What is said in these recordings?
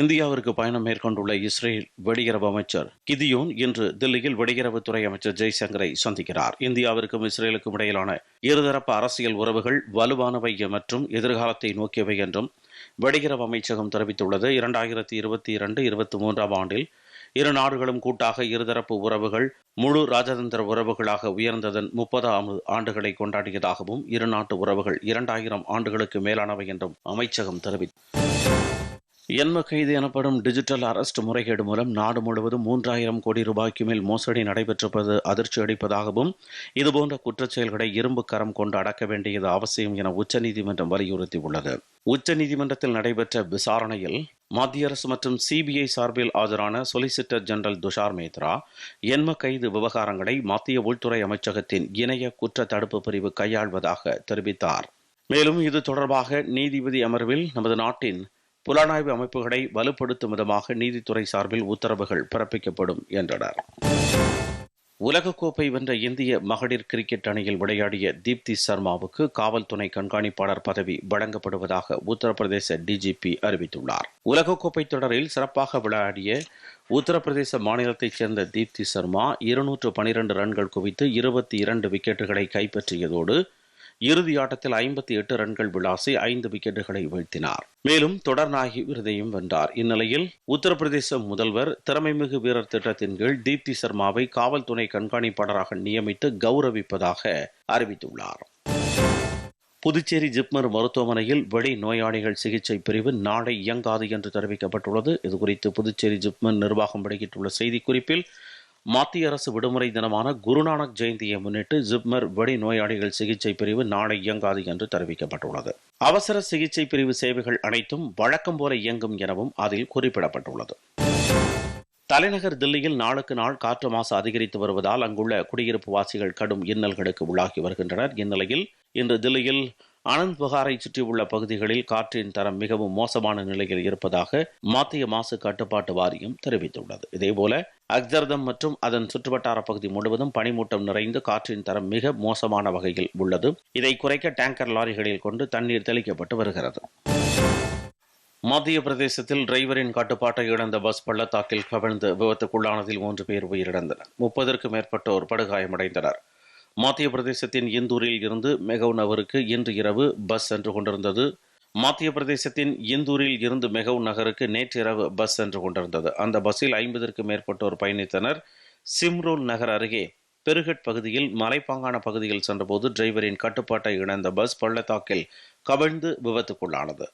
இந்தியாவிற்கு பயணம் மேற்கொண்டுள்ள இஸ்ரேல் வெளியுறவு அமைச்சர் கிதியோன் இன்று தில்லியில் வெளியுறவுத்துறை அமைச்சர் ஜெய்சங்கரை சந்திக்கிறார். இந்தியாவிற்கும் இஸ்ரேலுக்கும் இடையிலான இருதரப்பு அரசியல் உறவுகள் வலுவானவை மற்றும் எதிர்காலத்தை நோக்கியவை என்றும் வெளியுறவு அமைச்சகம் தெரிவித்துள்ளது. இரண்டாயிரத்தி இருபத்தி இரண்டு இருபத்தி மூன்றாம் ஆண்டில் இரு நாடுகளும் கூட்டாக இருதரப்பு உறவுகள் முழு ராஜதந்திர உறவுகளாக உயர்ந்ததன் முப்பதாம் ஆண்டுகளை கொண்டாடியதாகவும் இரு நாட்டு உறவுகள் இரண்டாயிரம் ஆண்டுகளுக்கு மேலானவை என்றும் அமைச்சகம் தெரிவித்தது எண்ம கைது எனப்படும் டிஜிட்டல் அரெஸ்ட் முறைகேடு மூலம் நாடு முழுவதும் மூன்றாயிரம் கோடி ரூபாய்க்கு மேல் மோசடி நடைபெற்றிருப்பது அதிர்ச்சி அளிப்பதாகவும் இதுபோன்ற குற்றச்செயல்களை இரும்பு கரம் கொண்டு அடக்க வேண்டியது அவசியம் என உச்சநீதிமன்றம் வலியுறுத்தியுள்ளது. உச்சநீதிமன்றத்தில் நடைபெற்ற விசாரணையில் மத்திய அரசு மற்றும் சிபிஐ சார்பில் ஆஜரான சொலிசிட்டர் ஜெனரல் துஷார் மேத்ரா எண்ம கைது விவகாரங்களை மத்திய உள்துறை அமைச்சகத்தின் இணைய குற்ற தடுப்பு பிரிவு கையாள்வதாக தெரிவித்தார். மேலும் இது தொடர்பாக நீதிபதி அமர்வில் நமது நாட்டின் புலனாய்வு அமைப்புகளை வலுப்படுத்தும் விதமாக நீதித்துறை சார்பில் உத்தரவுகள் பிறப்பிக்கப்படும் என்றனர். உலகக்கோப்பை வென்ற இந்திய மகளிர் கிரிக்கெட் அணியில் விளையாடிய தீப்தி சர்மாவுக்கு காவல்துறை கண்காணிப்பாளர் பதவி வழங்கப்படுவதாக உத்தரப்பிரதேச டிஜிபி அறிவித்துள்ளார். உலகக்கோப்பை தொடரில் சிறப்பாக விளையாடிய உத்தரப்பிரதேச மாநிலத்தைச் சேர்ந்த தீப்தி சர்மா இருநூற்று பனிரெண்டு ரன்கள் குவித்து இருபத்தி இரண்டு விக்கெட்டுகளை கைப்பற்றியதோடு இறுதி ஆட்டத்தில் ஐம்பத்தி எட்டு ரன்கள் விளாசி ஐந்து விக்கெட்டுகளை வீழ்த்தினார். மேலும் தொடர்நாயகி விருதையும் வென்றார். இந்நிலையில் உத்தரப்பிரதேச முதல்வர் திறமைமிகு வீரர் திட்டத்தின் கீழ் தீப்தி சர்மாவை காவல்துறை கண்காணிப்பாளராக நியமித்து கௌரவிப்பதாக அறிவித்துள்ளார். புதுச்சேரி ஜிப்மர் மருத்துவமனையில் வெளி நோயாளிகள் சிகிச்சை பிரிவு நாளை இயங்காது என்று தெரிவிக்கப்பட்டுள்ளது. இதுகுறித்து புதுச்சேரி ஜிப்மர் நிர்வாகம் வெளியிட்டுள்ள செய்திக்குறிப்பில் மத்திய அரசு விடுமுறை தினமான குருநானக் ஜெயந்தியை முன்னிட்டு ஜிப்மர் வெடி நோயாளிகள் சிகிச்சை பிரிவு நாளை இயங்காது என்று தெரிவிக்கப்பட்டுள்ளது. அவசர சிகிச்சை பிரிவு சேவைகள் அனைத்தும் வழக்கம் போல இயங்கும் எனவும் அதில் குறிப்பிடப்பட்டுள்ளது. தலைநகர் தில்லியில் நாளுக்கு நாள் காற்று மாசு அதிகரித்து வருவதால் அங்குள்ள குடியிருப்பு வாசிகள் கடும் இன்னல்களுக்கு உள்ளாகி வருகின்றனர். இந்நிலையில் இன்று தில்லியில் அனந்த் புகாரை சுற்றியுள்ள பகுதிகளில் காற்றின் தரம் மிகவும் மோசமான நிலையில் இருப்பதாக மத்திய மாசு கட்டுப்பாட்டு வாரியம் தெரிவித்துள்ளது. இதேபோல அக்ஜர்தம் மற்றும் அதன் சுற்றுவட்டார பகுதி முழுவதும் பனிமூட்டம் நிறைந்து காற்றின் தரம் மிக மோசமான வகையில் உள்ளது. இதை குறைக்க டேங்கர் லாரிகளில் கொண்டு தண்ணீர் தெளிக்கப்பட்டு வருகிறது. மத்திய பிரதேசத்தில் டிரைவரின் கட்டுப்பாட்டை இழந்த பஸ் பள்ளத்தாக்கில் கவிழ்ந்து விபத்துக்குள்ளானதில் மூன்று பேர் உயிரிழந்தனர். முப்பதற்கும் மேற்பட்டோர் படுகாயமடைந்தனர். மத்திய பிரதேசத்தின் இந்தூரில் இருந்து மெகவ் நகருக்கு இன்று இரவு பஸ் சென்று கொண்டிருந்தது. மத்திய பிரதேசத்தின் இந்தூரில் இருந்து மெகவ் நகருக்கு நேற்றிரவு பஸ் சென்று கொண்டிருந்தது. அந்த பஸ்ஸில் ஐம்பதற்கும் மேற்பட்டோர் பயணித்தனர். சிம்ரோல் நகர் அருகே பெருகட் பகுதியில் மலைப்பாங்கான பகுதியில் சென்றபோது டிரைவரின் கட்டுப்பாட்டை இழந்த பஸ் பள்ளத்தாக்கில் கவிழ்ந்து விபத்துக்குள்ளானது.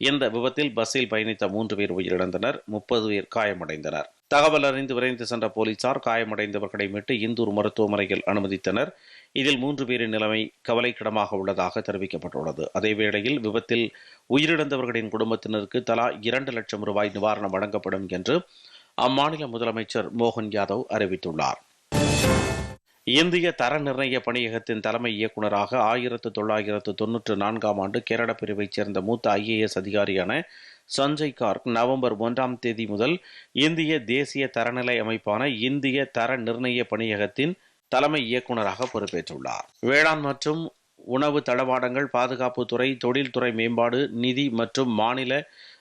இந்த விபத்தில் பஸ்ஸில் பயணித்த மூன்று பேர் உயிரிழந்தனர். முப்பது பேர் காயமடைந்தனர். தகவல் அறிந்து விரைந்து சென்ற போலீசார் காயமடைந்தவர்களை மீட்டு இந்தூர் மருத்துவமனையில் அனுமதித்தனர். இதில் மூன்று பேரின் நிலைமை கவலைக்கிடமாக உள்ளதாக தெரிவிக்கப்பட்டுள்ளது. அதேவேளையில் விபத்தில் உயிரிழந்தவர்களின் குடும்பத்தினருக்கு தலா இரண்டு லட்சம் ரூபாய் நிவாரணம் வழங்கப்படும் என்று அம்மாநில முதலமைச்சர் மோகன் யாதவ் அறிவித்துள்ளார். இந்திய தர நிர்ணய பணியகத்தின் தலைமை இயக்குநராக ஆயிரத்து தொள்ளாயிரத்து தொன்னூற்று நான்காம் ஆண்டு கேரள பிரிவைச் சேர்ந்த மூத்த ஐஏஎஸ் அதிகாரியான சஞ்சய் கார்க் நவம்பர் ஒன்றாம் தேதி முதல் இந்திய தேசிய தரநிலை அமைப்பான இந்திய தர நிர்ணய பணியகத்தின் தலைமை இயக்குநராக பொறுப்பேற்றுள்ளார். வேளாண் மற்றும் உணவு தளவாடங்கள் பாதுகாப்புத்துறை தொழில்துறை மேம்பாடு நிதி மற்றும் மாநில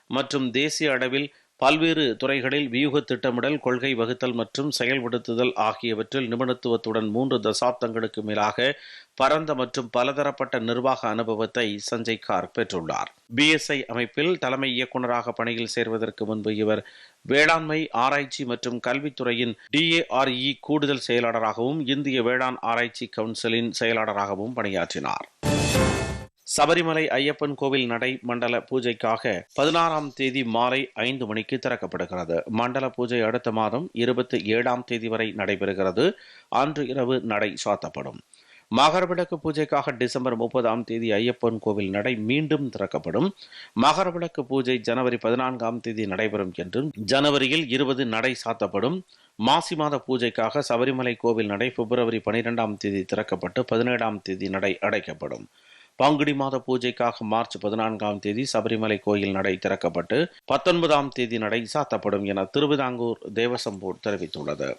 மற்றும் தேசிய அளவில் பல்வேறு துறைகளில் வியூக திட்டமிடல் கொள்கை வகுத்தல் மற்றும் செயல்படுத்துதல் ஆகியவற்றில் நிபுணத்துவத்துடன் மூன்று தசாப்தங்களுக்கு மேலாக பரந்த மற்றும் பலதரப்பட்ட நிர்வாக அனுபவத்தை சஞ்சய் கார் பெற்றுள்ளார். பிஎஸ்ஐ அமைப்பில் தலைமை இயக்குநராக பணியில் சேர்வதற்கு முன்பு இவர் வேளாண்மை ஆராய்ச்சி மற்றும் கல்வித்துறையின் டிஏஆர்இ கூடுதல் செயலாளராகவும் இந்திய வேளாண் ஆராய்ச்சி கவுன்சிலின் செயலாளராகவும் பணியாற்றினார். சபரிமலை ஐயப்பன் கோவில் நடை மண்டல பூஜைக்காக பதினாறாம் தேதி மாலை ஐந்து மணிக்கு திறக்கப்படுகிறது. மண்டல பூஜை அடுத்த மாதம் இருபத்தி ஏழாம் தேதி வரை நடைபெறுகிறது. அன்று இரவு நடை சாத்தப்படும். மகரவிளக்கு பூஜைக்காக டிசம்பர் முப்பதாம் தேதி ஐயப்பன் கோவில் நடை மீண்டும் திறக்கப்படும். மகரவிளக்கு பூஜை ஜனவரி பதினான்காம் தேதி நடைபெறும் என்றும் ஜனவரியில் இருபது நடை சாத்தப்படும். மாசி மாத பூஜைக்காக சபரிமலை கோவில் நடை பிப்ரவரி பனிரெண்டாம் தேதி திறக்கப்பட்டு பதினேழாம் தேதி நடை அடைக்கப்படும். பாங்குடி மாத பூஜைக்காக மார்ச் பதினான்காம் தேதி சபரிமலை கோயில் நடை திறக்கப்பட்டு பத்தொன்பதாம் தேதி நடை சாத்தப்படும் என திருவிதாங்கூர் தேவசம்போர்ட் தெரிவித்துள்ளது.